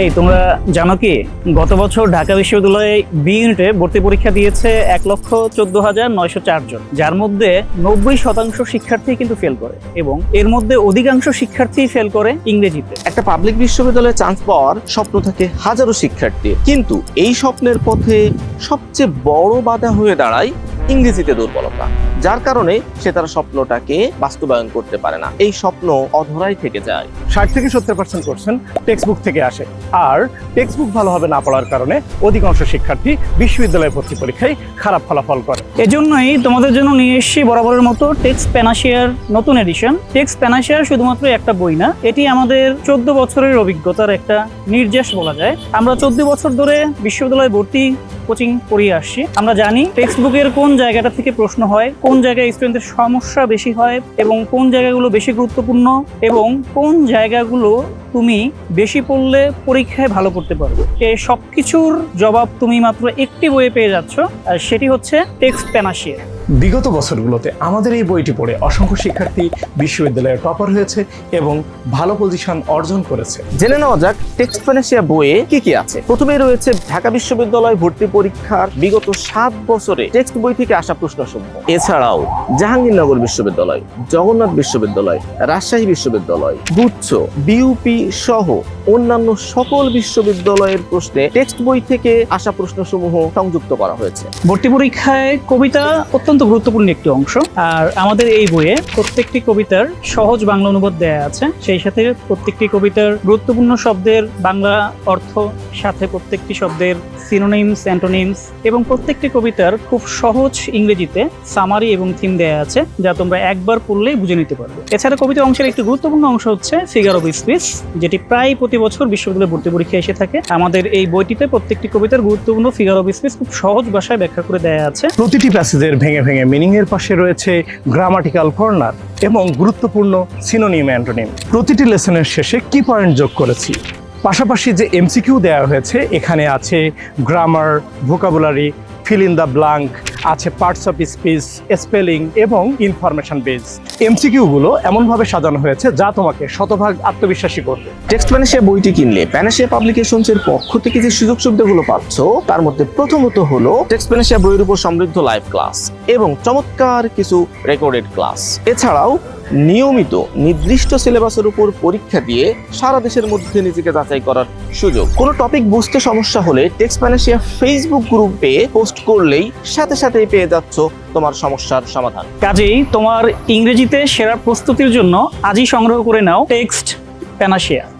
এই, তোমরা জানো কি? গত বছর ঢাকা বিশ্ববিদ্যালয়ে বি ইউনিটে ভর্তি পরীক্ষা দিয়েছে এক লক্ষ চোদ্দ হাজার নয়শো চার জন, যার মধ্যে নব্বই শতাংশ শিক্ষার্থী কিন্তু ফেল করে এবং এর মধ্যে অধিকাংশ শিক্ষার্থী ফেল করে ইংরেজিতে। একটা পাবলিক বিশ্ববিদ্যালয়ে চান্স পাওয়ার স্বপ্ন থাকে হাজারো শিক্ষার্থী, কিন্তু এই স্বপ্নের পথে সবচেয়ে বড় বাধা হয়ে দাঁড়ায় ইংরেজিতে দুর্বলতা। যার কারণে সে তার স্বপ্নটাকে বাস্তবায়ন করতে পারে না। এই স্বপ্ন অধরাই থেকে যায়। ষাট থেকে সত্তর পার্সেন্ট কোশ্চেন টেক্সট বুক থেকে আসে। আর টেক্সট বুক ভালোভাবে না পড়ার কারণে অধিকাংশ শিক্ষার্থী বিশ্ববিদ্যালয় ভর্তি পরীক্ষায় খারাপ ফলাফল করে। এজন্যই তোমাদের জন্য নিয়ে এসেছি বরাবরের মতো টেক্সট প্যানাশিয়ার নতুন এডিশন টেক্সট প্যানাশিয়ার শুধুমাত্র একটা বই না এটি আমাদের চোদ্দ বছরের অভিজ্ঞতার একটা নির্যাস বলা যায়। আমরা চোদ্দ বছর ধরে বিশ্ববিদ্যালয়ে ভর্তি কোচিং করিয়ে আসছি। আমরা জানি টেক্সট বুকের কোন জায়গাটা থেকে প্রশ্ন হয় কোন জায়গায় স্টুডেন্টদের সমস্যা বেশি হয় এবং কোন জায়গাগুলো বেশি গুরুত্বপূর্ণ এবং কোন জায়গাগুলো তুমি বেশি পড়লে পরীক্ষায় ভালো করতে পারবে? এ সব কিছুর জবাব তুমি মাত্র একটি বইয়ে পেয়ে যাচ্ছ, আর সেটি হচ্ছে টেক্সট প্যানাশিয়া বিগত বছরগুলোতে আমাদের এই বইটি পড়ে অসংখ্য শিক্ষার্থী বিশ্ববিদ্যালয়ে টপার হয়েছে এবং ভালো পজিশন অর্জন করেছে। জেনে নেওয়া যাক টেক্সট ফেনেশিয়া বইয়ে কি কি আছে। প্রথমে রয়েছে ঢাকা বিশ্ববিদ্যালয় ভর্তি পরীক্ষার বিগত সাত বছরে টেক্সট বই থেকে আসা প্রশ্নসমূহ। এছাড়াও জাহাঙ্গীরনগর বিশ্ববিদ্যালয় জগন্নাথ বিশ্ববিদ্যালয় রাজশাহী বিশ্ববিদ্যালয় গুচ্ছ বিউপি সহ অন্যান্য সকল বিশ্ববিদ্যালয়ের প্রশ্নে টেক্সট বই থেকে আসা প্রশ্নসমূহ সংযুক্ত করা হয়েছে। ভর্তি পরীক্ষায় কবিতা অত্যন্ত গুরুত্বপূর্ণ একটি অংশ। আর আমাদের এই বইয়ে প্রত্যেকটি কবিতার সহজ বাংলা অনুবাদ দেয়া আছে। সেই সাথে প্রত্যেকটি কবিতার গুরুত্বপূর্ণ শব্দের বাংলা অর্থ, সাথে প্রত্যেকটি শব্দের সিনোনিমস অ্যান্টোনিমস এবং প্রত্যেকটি কবিতার খুব সহজ ইংরেজিতে সামারি এবং থিম দেয়া আছে, যা তোমরা একবার পড়লেই বুঝে নিতে পারবে। এছাড়া কবিতা অংশের একটি গুরুত্বপূর্ণ অংশ হচ্ছে ফিগার অফ স্পিচ যেটি প্রায় প্রতি বছর বিশ্ববিদ্যালয়ে ভর্তি পরীক্ষা এসে থাকে। আমাদের এই বইটিতে প্রত্যেকটি কবিতার গুরুত্বপূর্ণ ফিগার অফ স্পিচ খুব সহজ ভাষায় ব্যাখ্যা করে দেয়া আছে। প্রতিটি প্যাসেজের ভেঙে ভেঙে মিনিং এর পাশে রয়েছে গ্রামাটিক্যাল কর্নার এবং গুরুত্বপূর্ণ সিনোনিম অ্যান্টোনিম প্রতিটি লেসনের শেষে কি পয়েন্ট যোগ করেছি। পাশাপাশি যে এমসিকিউ দেওয়া হয়েছে, এখানে আছে grammar vocabulary fill in the blank আছে পার্টস অফ স্পিচ স্পেলিং এবং ইনফরমেশন বেস এমসিকিউগুলো এমনভাবে সাজানো হয়েছে যা তোমাকে শতভাগ আত্মবিশ্বাসী করবে। টেক্সট প্যানেশিয়া বইটি কিনলে প্যানেশিয়া পাবলিকেশনস এর পক্ষ থেকে যে সুযোগ সুবিধাগুলো পাচ্ছ, তার মধ্যে প্রথমত হলো টেক্সট প্যানেশিয়া বইয়ের উপর সমৃদ্ধ লাইভ ক্লাস এবং চমৎকার কিছু রেকর্ডেড ক্লাস এছাড়াও নিয়মিত নির্দিষ্ট সিলেবাসের উপর পরীক্ষা দিয়ে সারা দেশের মধ্যে নিজেকে যাচাই করার সুযোগ। কোনো টপিক বুঝতে সমস্যা হলে টেক্সট প্যানেশিয়া ফেসবুক গ্রুপে পোস্ট করলেই সাথে সাথেই পেয়ে যাচ্ছ তোমার সমস্যার সমাধান। কাজেই তোমার ইংরেজিতে সেরা প্রস্তুতির জন্য আজই সংগ্রহ করে নাও টেক্সট প্যানাশিয়া